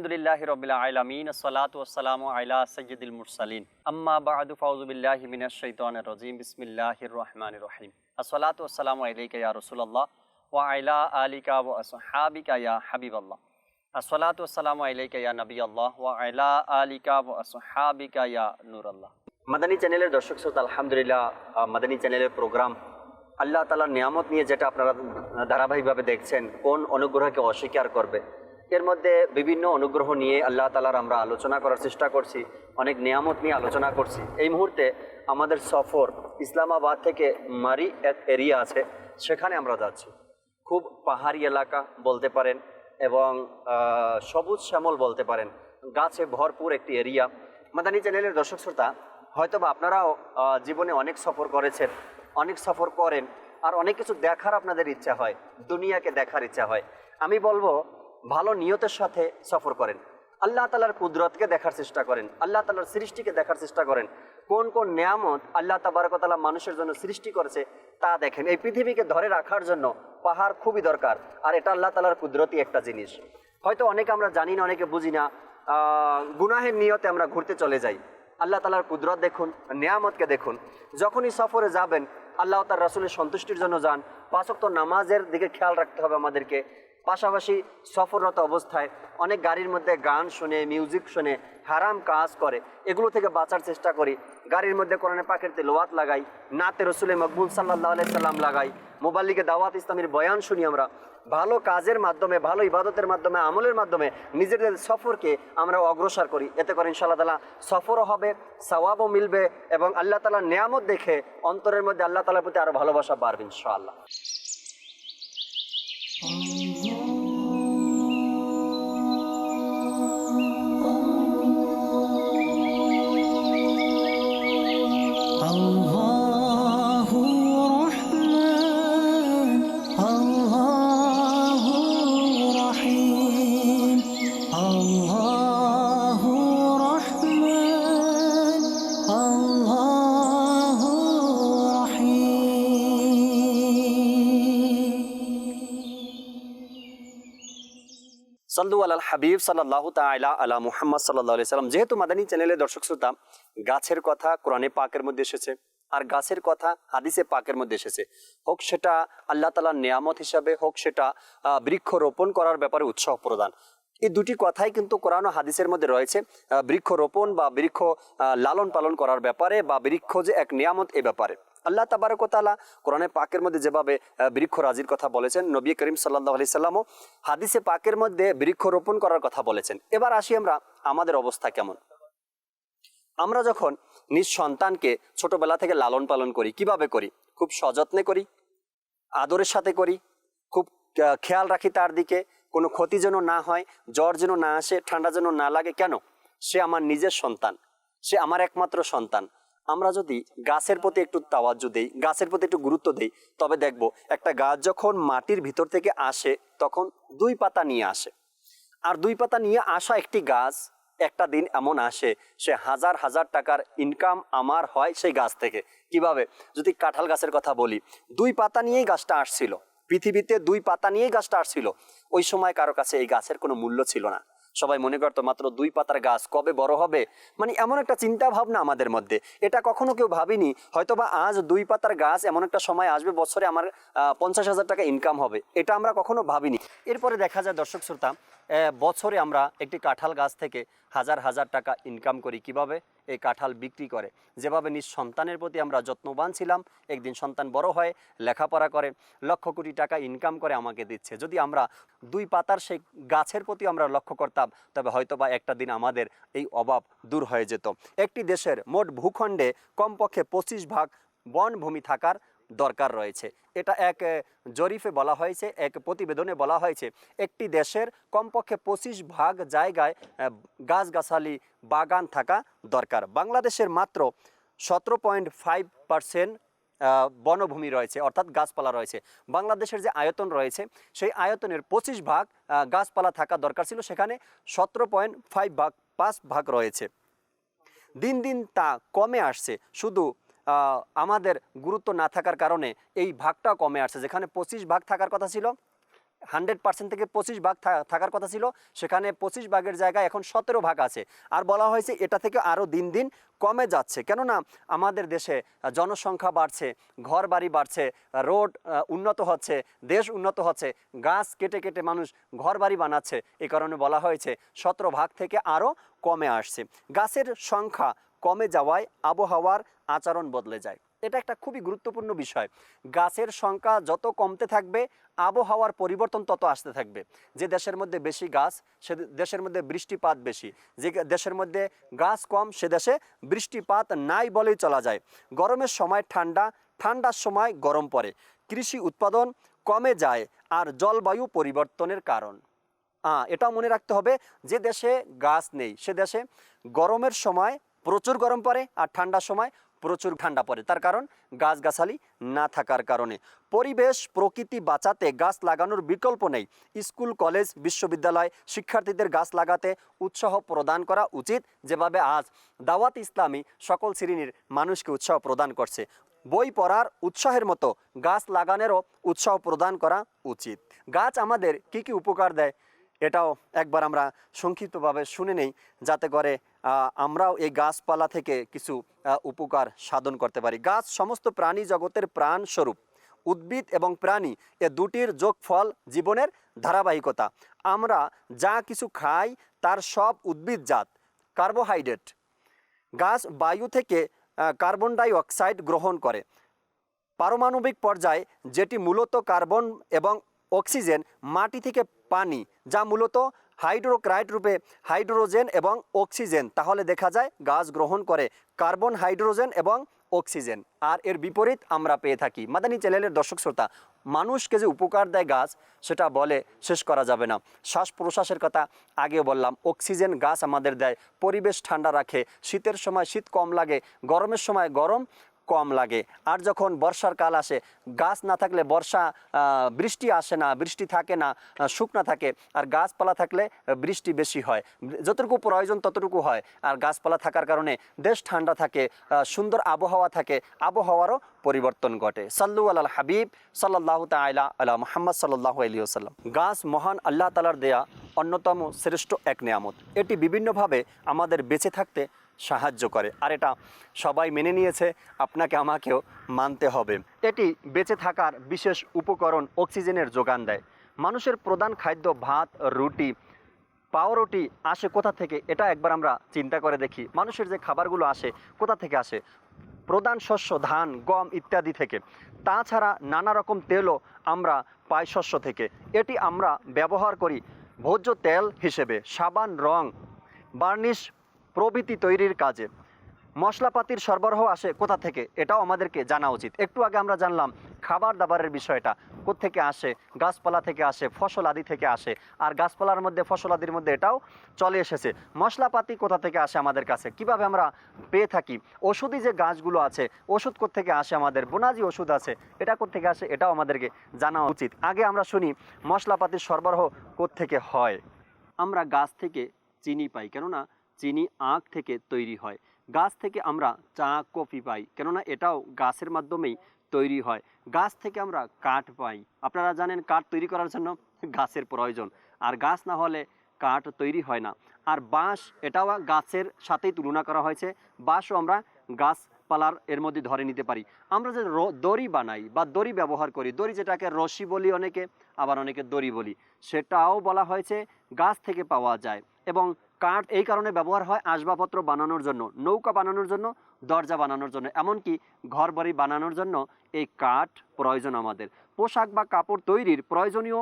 আলহামদুলিল্লাহ রবিল আলমিন সালাত আলা সৈয়দুল মুরসালিন। আম্মা বাদু ফাউজুবিল্লাহি মিনাশ শাইতানির রাজিম, বিসমিল্লাহির রহমানির রহিম। আসসালাত ওসালাম আলাইকা ইয়া রাসূলুল্লাহ, ওয়া আলা আলিকা ওয়া আসহাবিকা ইয়া হাবিবাল্লাহ। আসসালাত ওসালাম আলাইকা ইয়া নবী আল্লাহ ওয়া আলা আলিকা ওয়া আসহাবিকা ইয়া নূরাল্লাহ। মাদানী চ্যানেলের দর্শক শ্রোতা, আলহামদুলিল্লাহ মাদানী চ্যানেলের প্রোগ্রাম, আল্লাহ তালার নিয়ামত নিয়ে যেটা আপনারা ধারাবাহিকভাবে দেখছেন, কোন অনুগ্রহকে অস্বীকার করবে? এর মধ্যে বিভিন্ন অনুগ্রহ নিয়ে আল্লাহ তালার আমরা আলোচনা করার চেষ্টা করছি, অনেক নিয়ামত নিয়ে আলোচনা করছি। এই মুহূর্তে আমাদের সফর ইসলামাবাদ থেকে মারি এক এরিয়া আছে, সেখানে আমরা যাচ্ছি। খুব পাহাড়ি এলাকা বলতে পারেন এবং সবুজ শ্যামল বলতে পারেন। গাছে ভরপুর একটি এরিয়া। মাদানী চ্যানেলের দর্শক শ্রোতা হয়তো বা আপনারাও জীবনে অনেক সফর করেছেন, অনেক সফর করেন, আর অনেক কিছু দেখার আপনাদের ইচ্ছা হয়, দুনিয়াকে দেখার ইচ্ছা হয়। আমি বলব ভালো নিয়তের সাথে সফর করেন। আল্লাহ তালার কুদরতকে দেখার চেষ্টা করেন। আল্লাহ তালার সৃষ্টিকে দেখার চেষ্টা করেন। কোন কোন নিয়ামত আল্লাহ তাবারকতালা মানুষের জন্য সৃষ্টি করেছে তা দেখেন। এই পৃথিবীকে ধরে রাখার জন্য পাহাড় খুবই দরকার, আর এটা আল্লাহ তালার কুদরতি একটা জিনিস। হয়তো অনেকে আমরা জানি না, অনেকে বুঝি না গুনাহের নিয়তে আমরা ঘুরতে চলে যাই। আল্লাহ তালার কুদরত দেখুন, নিয়ামতকে দেখুন। যখনই সফরে যাবেন, আল্লাহ তার রাসুলের সন্তুষ্টির জন্য যান। পাঁচক্ত নামাজের দিকে খেয়াল রাখতে হবে আমাদেরকে। পাশাপাশি সফররত অবস্থায় অনেক গাড়ির মধ্যে গান শুনে মিউজিক শুনে হারাম কাজ করে। এগুলো থেকে বাঁচার চেষ্টা করি। গাড়ির মধ্যে কোরআনে পাকের তেলোয়াত লাগাই, নাতে রসুলে মকবুল সাল্লাহ সাল্লাম লাগাই মোবাল্লিকে দাওয়াত ইসলামের বয়ান শুনি আমরা। ভালো কাজের মাধ্যমে, ভালো ইবাদতের মাধ্যমে, আমলের মাধ্যমে নিজেদের সফরকে আমরা অগ্রসর করি। এতে করে ইনশাআল্লাহ তালা সফরও হবে, সওয়াবও মিলবে এবং আল্লাহ তালার নিয়ামত দেখে অন্তরের মধ্যে আল্লাহ তালার প্রতি আরও ভালোবাসা বাড়বে ইনশাআল্লাহ। Oh. সাল্লু আল হাবিব সাল্লাহ তালা আলা মুহাম্মদ সাল্লাহ সাল্লাম। যেহেতু মাদানী চ্যানেলে দর্শক শ্রোতা, গাছের কথা কোরআনে পাকের মধ্যে এসেছে আর গাছের কথা হাদিসে পাকের মধ্যে এসেছে। হোক সেটা আল্লাহ তালার নিয়ামত হিসাবে, হোক সেটা বৃক্ষ রোপণ করার ব্যাপারে উৎসাহ প্রদান। এই দুটি কথাই কিন্তু কোরআন ও হাদিসের মধ্যে রয়েছে। বৃক্ষ রোপণ বা বৃক্ষ লালন পালন করার ব্যাপারে বা বৃক্ষ যে এক নিয়ামত এ ব্যাপারে। আল্লাহ তাবারকতালা কোরআনে পাকের মধ্যে যেভাবে আহ, বৃক্ষ রাজির কথা বলেছেন নবী করিম সাল্লাহ আলি সাল্লামও হাদিসে পাকের মধ্যে বৃক্ষ রোপণ করার কথা বলেছেন। এবার আসি আমরা আমাদের অবস্থা কেমন? আমরা যখন নিজ সন্তানকে ছোটবেলা থেকে লালন পালন করি কীভাবে করি? খুব সযত্নে করি আদরের সাথে করি খুব খেয়াল রাখি তার দিকে কোনো ক্ষতি যেন না হয় জ্বর যেন না আসে ঠান্ডা যেন না লাগে কেন? সে আমার নিজের সন্তান সে আমার একমাত্র সন্তান। আমরা যদি গাছের প্রতি একটু তাওয়াজ্জু দেই, গাছের প্রতি একটু গুরুত্ব দেই, তবে দেখব একটা গাছ যখন মাটির ভিতর থেকে আসে, তখন দুই পাতা নিয়ে আসে। আর দুই পাতা নিয়ে আসা একটি গাছ একটা দিন এমন আসে, সে হাজার হাজার টাকার ইনকাম আমার হয় সেই গাছ থেকে। কীভাবে? যদি কাঁঠাল গাছের কথা বলি, দুই পাতা নিয়েই গাছটা আসছিল। পৃথিবীতে দুই পাতা নিয়েই গাছটা আসছিল। ওই সময় কারও কাছে এই গাছের কোনো মূল্য ছিল না। সবাই মনে করতো মাত্র দুই পাতার গাছ কবে বড় হবে? মানে এমন একটা চিন্তা ভাবনা আমাদের মধ্যে। এটা কখনো কেউ ভাবিনি, হয়তোবা আজ দুই পাতার গাছ এমন একটা সময় আসবে, বছরে আমার পঞ্চাশ হাজার টাকা ইনকাম হবে। এটা আমরা কখনো ভাবিনি। এরপরে দেখা যায় দর্শক শ্রোতা বছরে আমরা একটি কাঁঠাল গাছ থেকে হাজার হাজার টাকা ইনকাম করি। কীভাবে? এই কাঁঠাল বিক্রি করে। যেভাবে নিজ সন্তানের প্রতি আমরা যত্নবান ছিলাম, একদিন সন্তান বড় হয় লেখাপড়া করে, লক্ষ কোটি টাকা ইনকাম করে আমাকে দিচ্ছে। যদি আমরা দুই পাতার সেই গাছের প্রতি আমরা লক্ষ্য করতাম, তবে হয়তো বা একটা দিন আমাদের এই অভাব দূর হয়ে যেত। একটি দেশের মোট ভূখণ্ডে কমপক্ষে পঁচিশ ভাগ বনভূমি থাকার দরকার রয়েছে। এটা এক জরিফে বলা হয়েছে, এক প্রতিবেদনে বলা হয়েছে, একটি দেশের কমপক্ষে পঁচিশ ভাগ জায়গায় গাছগাছালি বাগান থাকা দরকার। বাংলাদেশের মাত্র সতেরো পয়েন্ট ফাইভ পার্সেন্ট বনভূমি রয়েছে, অর্থাৎ গাছপালা রয়েছে। বাংলাদেশের যে আয়তন রয়েছে, সেই আয়তনের পঁচিশ ভাগ গাছপালা থাকা দরকার ছিল। সেখানে সতেরো পয়েন্ট ফাইভ ভাগ পাঁচ ভাগ রয়েছে। দিন দিন তা কমে আসছে। শুধু আমাদের গুরুত্ব না থাকার কারণে এই ভাগটা কমে আসছে। যেখানে পঁচিশ ভাগ থাকার কথা ছিল, হান্ড্রেড পার্সেন্ট থেকে পঁচিশ ভাগ থাকার কথা ছিল, সেখানে পঁচিশ ভাগের জায়গায় এখন সতেরো ভাগ আছে। আর বলা হয়েছে এটা থেকে আরও দিন দিন কমে যাচ্ছে। কেননা আমাদের দেশে জনসংখ্যা বাড়ছে ঘর বাড়ি বাড়ছে, রোড উন্নত হচ্ছে, দেশ উন্নত হচ্ছে, গাছ কেটে কেটে মানুষ ঘর বাড়ি বানাচ্ছে। এই কারণে বলা হয়েছে সতেরো ভাগ থেকে আরও কমে আসছে। গাছের সংখ্যা কমে যাওয়ায় আবহাওয়ার আচরণ বদলে যায়। এটা একটা খুবই গুরুত্বপূর্ণ বিষয়। গাছের সংখ্যা যত কমতে থাকবে, আবহাওয়ার পরিবর্তন তত আসতে থাকবে। যে দেশের মধ্যে বেশি গাছ, সে দেশের মধ্যে বৃষ্টিপাত বেশি। যে দেশের মধ্যে গাছ কম, সে দেশে বৃষ্টিপাত নাই বলেই চলা যায়। গরমের সময় ঠান্ডা, ঠান্ডার সময় গরম পড়ে। কৃষি উৎপাদন কমে যায় আর জলবায়ু পরিবর্তনের কারণ। এটাও মনে রাখতে হবে, যে দেশে গাছ নেই, সে দেশে গরমের সময় প্রচুর গরম পড়ে আর ঠান্ডার সময় প্রচুর ঠান্ডা পড়ে। তার কারণ গাছগাছালি না থাকার কারণে। পরিবেশ, প্রকৃতি বাঁচাতে গাছ লাগানোর বিকল্প নেই। স্কুল, কলেজ, বিশ্ববিদ্যালয় শিক্ষার্থীদের গাছ লাগাতে উৎসাহ প্রদান করা উচিত। যেভাবে আজ দাওয়াত ইসলামী সকল শ্রেণির মানুষকে উৎসাহ প্রদান করছে। বই পড়ার উৎসাহের মতো গাছ লাগানোরও উৎসাহ প্রদান করা উচিত। গাছ আমাদের কি কি উপকার দেয়? এটাও একবার আমরা সংক্ষিপ্তভাবে শুনে নেই, যাতে করে আমরাও এই গাছপালা থেকে কিছু উপকার সাধন করতে পারি। গাছ সমস্ত প্রাণী জগতের প্রাণ স্বরূপ উদ্ভিদ এবং প্রাণী এ দুটির যোগফল জীবনের ধারাবাহিকতা। আমরা যা কিছু খাই তার সব উদ্ভিদজাত কার্বোহাইড্রেট। গাছ বায়ু থেকে কার্বন ডাই অক্সাইড গ্রহণ করে। পারমাণবিক পর্যায়ে যেটি মূলত কার্বন এবং অক্সিজেন মাটি থেকে পানি, যা মূলত হাইড্রোক্রাইট রূপে হাইড্রোজেন এবং অক্সিজেন। তাহলে দেখা যায় গাছ গ্রহণ করে কার্বন, হাইড্রোজেন এবং অক্সিজেন। আর এর বিপরীত আমরা পেয়ে থাকি। মাদানী চ্যানেলের দর্শক শ্রোতা, মানুষকে যে উপকার দেয় গাছ, সেটা বলে শেষ করা যাবে না। শ্বাস প্রশ্বাসের কথা আগেও বললাম, অক্সিজেন গাছ আমাদের দেয়। পরিবেশ ঠান্ডা রাখে। শীতের সময় শীত কম লাগে, গরমের সময় গরম। কম লাগে। আর যখন বর্ষার কাল আসে, গাছ না থাকলে বর্ষা বৃষ্টি আসে না, বৃষ্টি থাকে না শুকনা থাকে। আর গাছপালা থাকলে বৃষ্টি বেশি হয়। যতটুকু প্রয়োজন ততটুকু হয়। আর গাছপালা থাকার কারণে দেশ ঠান্ডা থাকে সুন্দর আবহাওয়া থাকে। আবহাওয়ারও পরিবর্তন ঘটে। সাল্লু আল হাবিব সাল্লাহ তালা আলা মোহাম্মদ সাল্লাহ আলী আসাল্লাম গাছ মহান আল্লাহ তালার দেয়া অন্যতম শ্রেষ্ঠ এক নেয়ামত। এটি বিভিন্নভাবে আমাদের বেঁচে থাকতে সাহায্য করে। আর এটা সবাই মেনে নিয়েছে, আপনাকে আমাকেও মানতে হবে। এটি বেঁচে থাকার বিশেষ উপকরণ অক্সিজেনের যোগান দেয়। মানুষের প্রধান খাদ্য ভাত, রুটি পাউরুটি আসে কোথা থেকে? এটা একবার আমরা চিন্তা করে দেখি। মানুষের যে খাবারগুলো আসে, কোথা থেকে আসে? প্রধান শস্য, ধান, গম ইত্যাদি থেকে। তাছাড়া নানা রকম তেলও আমরা পাই শস্য থেকে। এটি আমরা ব্যবহার করি ভোজ্য তেল হিসেবে। সাবান, রং, বার্নিশ প্রভৃতি তৈরির কাজে। মশলাপাতির সরবরাহ আসে কোথা থেকে? এটাও আমাদেরকে জানা উচিত। একটু আগে আমরা জানলাম খাবার দাবারের বিষয়টা। থেকে আসে? গাছপালা থেকে আসে? ফসল আদি থেকে আসে? আর গাছপালার মধ্যে, ফসল আদির মধ্যে এটাও চলে এসেছে। মশলাপাতি কোথা থেকে আসে আমাদের কাছে? কীভাবে আমরা পেয়ে থাকি? ওষুধি যে গাছগুলো আছে, ওষুধ থেকে আসে আমাদের? বোনাজি ওষুধ আছে, এটা থেকে আসে? এটাও আমাদেরকে জানা উচিত। আগে আমরা শুনি, মশলাপাতির সরবরাহ থেকে হয়? আমরা গাছ থেকে চিনি পাই, কেননা চিনি আখ থেকে তৈরি হয়। গাছ থেকে আমরা চা, কফি পাই, কেননা এটাও গাছের মাধ্যমেই তৈরি হয়। গাছ থেকে আমরা কাঠ পাই। আপনারা জানেন কাঠ তৈরি করার জন্য গাছের প্রয়োজন। আর গাছ না হলে কাঠ তৈরি হয় না। আর বাঁশ, এটাও গাছের সাথেই তুলনা করা হয়েছে। বাঁশও আমরা গাছপালার এর মধ্যে ধরে নিতে পারি। আমরা যে দড়ি বানাই বা দড়ি ব্যবহার করি, দড়ি যেটাকে রশি বলি অনেকে, আবার অনেকে দড়ি বলি, সেটাও বলা হয়েছে গাছ থেকে পাওয়া যায়। এবং কাঠ এই কারণে ব্যবহার হয় আসবাবপত্র বানানোর জন্য, নৌকা বানানোর জন্য, দরজা বানানোর জন্য, এমনকি ঘর বাড়ি বানানোর জন্য এই কাঠ প্রয়োজন আমাদের। পোশাক বা কাপড় তৈরির প্রয়োজনীয়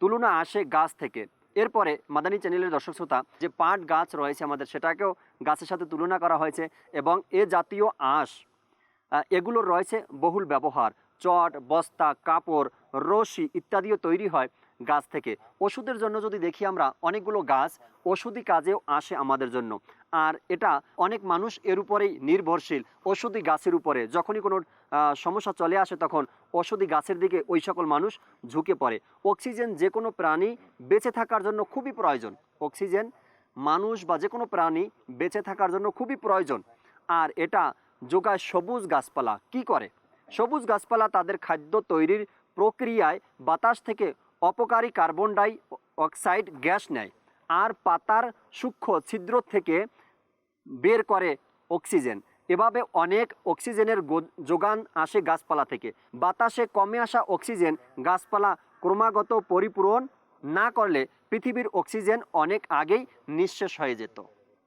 তুলনা আসে গাছ থেকে। এরপরে মাদানী চ্যানেলের দর্শক শ্রোতা, যে পাট গাছ রয়েছে আমাদের, সেটাকেও গাছের সাথে তুলনা করা হয়েছে এবং এ জাতীয় আঁশ এগুলোর রয়েছে বহুল ব্যবহার। চট, বস্তা, কাপড়, রশি ইত্যাদিও তৈরি হয়। গাছ থেকে। ওষুধের জন্য যদি দেখি আমরা, অনেকগুলো গাছ ওষুধি কাজেও আসে আমাদের জন্য। আর এটা অনেক মানুষ এর উপরেই নির্ভরশীল, ওষুধি গাছের উপরে। যখনই কোনো সমস্যা চলে আসে তখন ওষুধি গাছের দিকে ওই সকল মানুষ ঝুঁকে পড়ে। অক্সিজেন যে কোনো প্রাণী বেঁচে থাকার জন্য খুবই প্রয়োজন। অক্সিজেন মানুষ বা যে কোনো প্রাণী বেঁচে থাকার জন্য খুবই প্রয়োজন। আর এটা যোগায় সবুজ গাছপালা। কি করে? সবুজ গাছপালা তাদের খাদ্য তৈরির প্রক্রিয়ায় বাতাস থেকে অপকারী কার্বন ডাই অক্সাইড গ্যাস নেয় আর পাতার সূক্ষ্ম ছিদ্র থেকে বের করে অক্সিজেন। এভাবে অনেক অক্সিজেনের যোগান আসে গাছপালা থেকে। বাতাসে কমে আসা অক্সিজেন গাছপালা ক্রমাগত পরিপূরণ না করলে পৃথিবীর অক্সিজেন অনেক আগেই নিঃশেষ হয়ে যেত।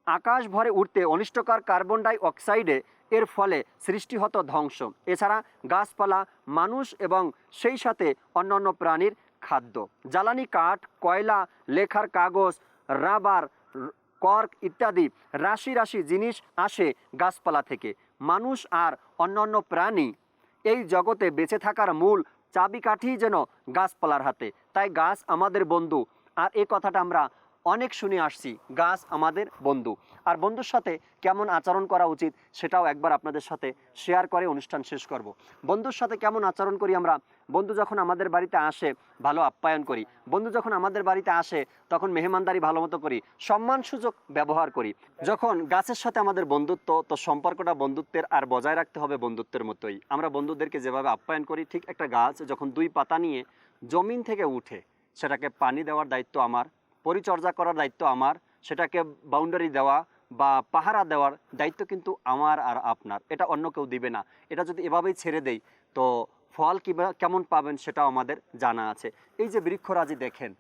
আকাশ ভরে উঠতে অনিষ্টকর কার্বন ডাই অক্সাইডে এর ফলে সৃষ্টি হতো ধ্বংস। এছাড়া গাছপালা, মানুষ এবং সেই সাথে অন্যান্য প্রাণীর খাদ্য। জ্বালানি কাঠ, কয়লা, লেখার কাগজ, রাবার, কর্ক ইত্যাদি রাশি রাশি জিনিস আসে গাছপালা থেকে। মানুষ আর অন্যান্য প্রাণী এই জগতে বেঁচে থাকার মূল চাবিকাঠি যেন গাছপালার হাতে। তাই গাছ আমাদের বন্ধু। আর এ কথাটা আমরা অনেক শুনে আসছি, গাছ আমাদের বন্ধু। আর বন্ধুর সাথে কেমন আচরণ করা উচিত সেটাও একবার আপনাদের সাথে শেয়ার করে অনুষ্ঠান শেষ করব। বন্ধুর সাথে কেমন আচরণ করি আমরা? বন্ধু যখন আমাদের বাড়িতে আসে, ভালো আপ্যায়ন করি। বন্ধু যখন আমাদের বাড়িতে আসে, তখন মেহমানদারি ভালো মতো করি, সম্মান সুযোগ ব্যবহার করি। যখন গাছের সাথে আমাদের বন্ধুত্ব, তো সম্পর্কটা বন্ধুত্বের আর বজায় রাখতে হবে বন্ধুত্বের মতোই। আমরা বন্ধুদেরকে যেভাবে আপ্যায়ন করি, ঠিক একটা গাছ যখন দুই পাতা নিয়ে জমিন থেকে উঠে, সেটাকে পানি দেওয়ার দায়িত্ব আমার। পরিচর্যা করার দায়িত্ব আমার, সেটাকে বাউন্ডারি দেওয়া বা পাহারা দেওয়ার দায়িত্ব কিন্তু আমার আর আপনার। এটা অন্য কেউ দিবে না। এটা যদি এভাবেই ছেড়ে দেই, তো ফল কিবা, কেমন পাবেন সেটাও আমাদের জানা আছে। এই যে বৃক্ষরাজি দেখেন,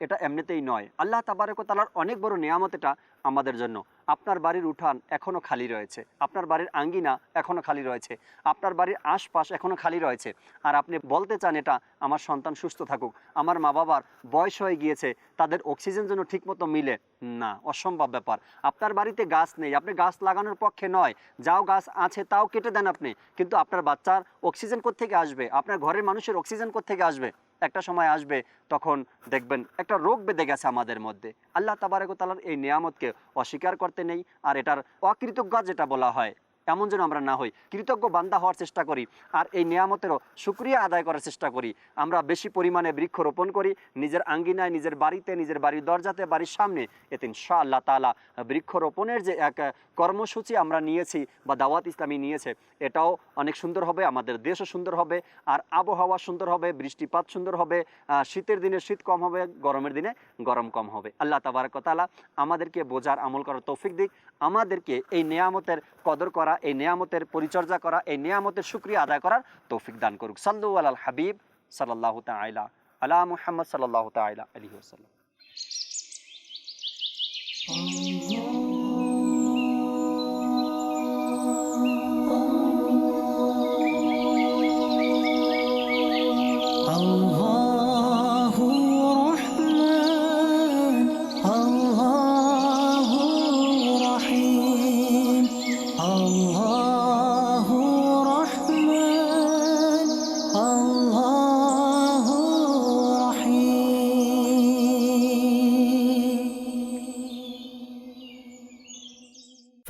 এটা এমনিতেই নয়। আল্লাহ তাবারক তালার অনেক বড় নিয়ামত এটা আমাদের জন্য। আপনার বাড়ির উঠান এখনও খালি রয়েছে। আপনার বাড়ির আঙ্গিনা এখনও খালি রয়েছে। আপনার বাড়ির আশপাশ এখনও খালি রয়েছে। আর আপনি বলতে চান এটা, আমার সন্তান সুস্থ থাকুক, আমার মা বাবার বয়স হয়ে গিয়েছে, তাদের অক্সিজেন যেন ঠিকমতো মিলে, না, অসম্ভব ব্যাপার। আপনার বাড়িতে গাছ নেই, আপনি গাছ লাগানোর পক্ষে নয়, যাও গাছ আছে তাও কেটে দেন আপনি, কিন্তু আপনার বাচ্চার অক্সিজেন কোত্থেকে আসবে? আপনার ঘরের মানুষের অক্সিজেন কোত্থেকে আসবে? একটা সময় আসবে তখন দেখবেন একটা রোগ বেঁধে গেছে আমাদের মধ্যে। আল্লাহ তাবারক তালার এই নিয়ামতকে অস্বীকার করতে নেই আর এটার অকৃতজ্ঞ যেটা বলা হয় এমন যেন আমরা না হই। কৃতজ্ঞ বান্দা হওয়ার চেষ্টা করি আর এই নিয়ামতেরও সুক্রিয়া আদায় করার চেষ্টা করি। আমরা বেশি পরিমাণে বৃক্ষ রোপণ করি, নিজের আঙ্গিনায়, নিজের বাড়িতে, নিজের বাড়ির দরজাতে, বাড়ির সামনে। এতে ইনশা আল্লাহ তালা বৃক্ষরোপণের যে এক কর্মসূচি আমরা নিয়েছি বা দাওয়াত ইসলামী নিয়েছে, এটাও অনেক সুন্দর হবে, আমাদের দেশও সুন্দর হবে, আর আবহাওয়া সুন্দর হবে, বৃষ্টিপাত সুন্দর হবে শীতের দিনে শীত কম হবে, গরমের দিনে গরম কম হবে। আল্লাহ তাবারকতালা আমাদেরকে বোঝার আমল করার তৌফিক দিক। আমাদেরকে এই নেয়ামতের কদর করা এই নিয়ামতের পরিচর্যা করা, এই নিয়ামতের সুক্রিয়া আদায় করার তৌফিক দান করুক। সাল্লু আল হাবিব সাল্লাহ তাইলা আলা মুহাম্মদ সাল্লাহ তাইলা আলী ওসাল্লাম